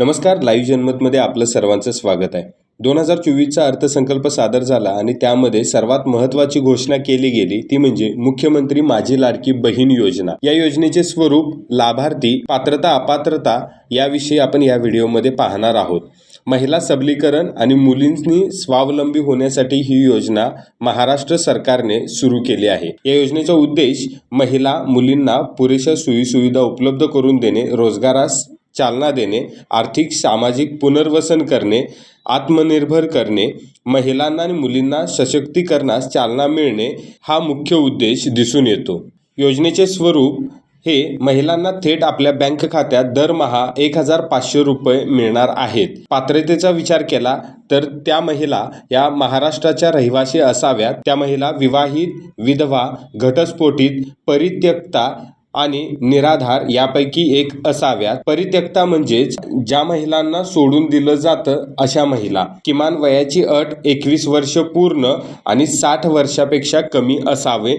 नमस्कार लाईव्ह जनमतमध्ये आपलं सर्वांचं स्वागत आहे. दोन हजार चोवीसचा अर्थसंकल्प सादर झाला आणि त्यामध्ये सर्वात महत्त्वाची घोषणा केली गेली ती म्हणजे मुख्यमंत्री माझी लाडकी बहीण योजना. या योजनेचे स्वरूप लाभार्थी पात्रता अपात्रता याविषयी आपण या व्हिडिओमध्ये पाहणार आहोत. महिला सबलीकरण आणि मुलींनी स्वावलंबी होण्यासाठी ही योजना महाराष्ट्र सरकारने सुरू केली आहे. या योजनेचा उद्देश महिला मुलींना पुरेशा सोयीसुविधा उपलब्ध करून देणे रोजगारास चालना देणे आर्थिक सामाजिक पुनर्वसन करणे आत्मनिर्भर करणे महिलांना आणि मुलींना सशक्तीकरणास चालना मिळणे हा मुख्य उद्देश दिसून येतो. योजनेचे स्वरूप हे महिलांना थेट आपल्या बँक खात्यात दरमहा एक हजार पाचशे रुपये मिळणार आहेत. पात्रतेचा विचार केला तर त्या महिला या महाराष्ट्राच्या रहिवासी असाव्यात. त्या महिला विवाहित विधवा घटस्फोटित परित्यक्ता आणि निराधार यापैकी एक असाव्यात. परित्यक्ता म्हणजेच ज्या महिलांना सोडून दिलं जातं अशा महिला. किमान वयाची अट एकवीस वर्ष पूर्ण आणि साठ वर्षापेक्षा कमी असावे.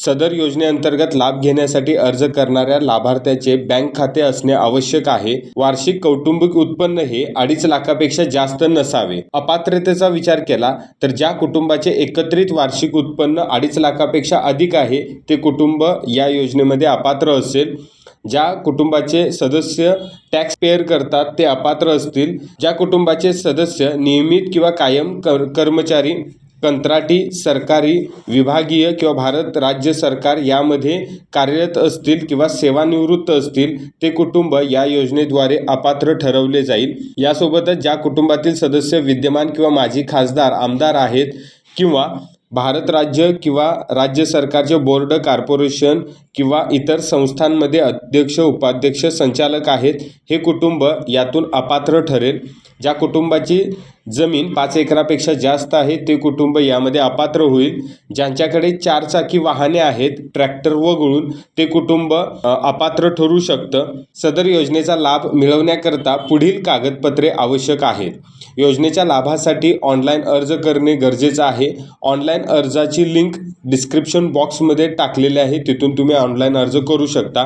सदर योजनेअंतर्गत लाभ घेण्यासाठी अर्ज करणाऱ्या लाभार्थ्याचे बँक खाते असणे आवश्यक आहे. वार्षिक कौटुंबिक उत्पन्न हे अडीच लाखापेक्षा जास्त नसावे. अपात्रतेचा विचार केला तर ज्या कुटुंबाचे एकत्रित वार्षिक उत्पन्न अडीच लाखापेक्षा अधिक आहे ते कुटुंब या योजनेमध्ये अपात्र असेल. ज्या कुटुंबाचे सदस्य टॅक्स पेअर करतात ते अपात्र असतील. ज्या कुटुंबाचे सदस्य नियमित किंवा कायम कर कर्मचारी कंत्राटी सरकारी विभागीय किंवा भारत राज्य सरकार यामध्ये कार्यरत असतील किंवा सेवानिवृत्त असतील ते कुटुंब या योजनेद्वारे अपात्र ठरवले जाईल. यासोबतच ज्या कुटुंबातील सदस्य विद्यमान किंवा माजी खासदार आमदार आहेत किंवा भारत राज्य किंवा राज्य सरकारचे बोर्ड कॉर्पोरेशन किंवा इतर संस्थांमध्ये अध्यक्ष उपाध्यक्ष संचालक आहेत हे कुटुंब यातून अपात्र ठरेल. ज्या कुटुंबाची जमीन पाच एकरापेक्षा जास्त आहे ते कुटुंब यामध्ये अपात्र होईल. ज्यांच्याकडे चारचाकी वाहने आहेत ट्रॅक्टर वगळून ते कुटुंब अपात्र ठरू शकतं. सदर योजनेचा लाभ मिळवण्याकरता पुढील कागदपत्रे आवश्यक आहेत. योजनेच्या लाभासाठी ऑनलाईन अर्ज करणे गरजेचं आहे. ऑनलाईन अर्जाची लिंक डिस्क्रिप्शन बॉक्समध्ये टाकलेली आहे. तिथून तुम्ही ऑनलाईन अर्ज करू शकता.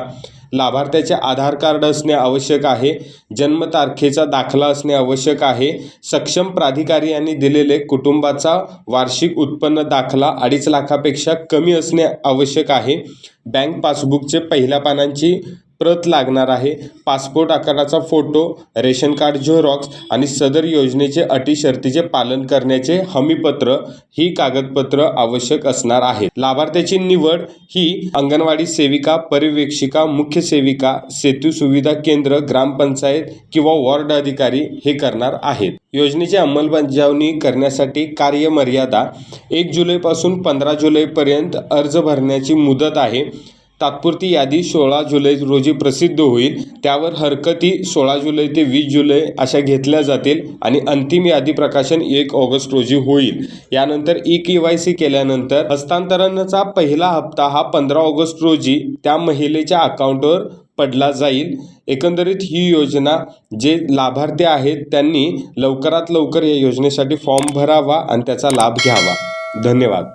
लाभार्थ्याचे आधार कार्ड असणे आवश्यक आहे. जन्मतारखेचा दाखला असणे आवश्यक आहे. सक्षम प्राधिकारी यांनी दिलेले कुटुंबाचा वार्षिक उत्पन्न दाखला अडीच लाखापेक्षा कमी असणे आवश्यक आहे. बँक पासबुकचे पहिल्या पानांची प्रत लागणार आहे. पासपोर्ट आकाराचा फोटो रेशन कार्ड झेरॉक्स आणि सदर योजनेचे अटी शर्तीचे पालन करण्याचे हमीपत्र ही कागदपत्र आवश्यक असणार आहेत. लाभार्थ्याची निवड ही अंगणवाडी सेविका पर्यवेक्षिका मुख्य सेविका सेतू सुविधा केंद्र ग्रामपंचायत किंवा वॉर्ड अधिकारी हे करणार आहेत. योजनेची अंमलबजावणी करण्यासाठी कार्यमर्यादा एक जुलैपासून पंधरा जुलैपर्यंत अर्ज भरण्याची मुदत आहे. तात्पुरती यादी सोळा जुलै रोजी प्रसिद्ध होईल. त्यावर हरकती सोळा जुलै ते वीस जुलै अशा घेतल्या जातील आणि अंतिम यादी प्रकाशन एक ऑगस्ट रोजी होईल. यानंतर ई के वाय सी केल्यानंतर हस्तांतरणाचा पहिला हप्ता हा पंधरा ऑगस्ट रोजी त्या महिलेच्या अकाउंटवर पडला जाईल. एकंदरीत ही योजना जे लाभार्थी आहेत त्यांनी लवकरात लवकर या योजनेसाठी फॉर्म भरावा आणि त्याचा लाभ घ्यावा. धन्यवाद.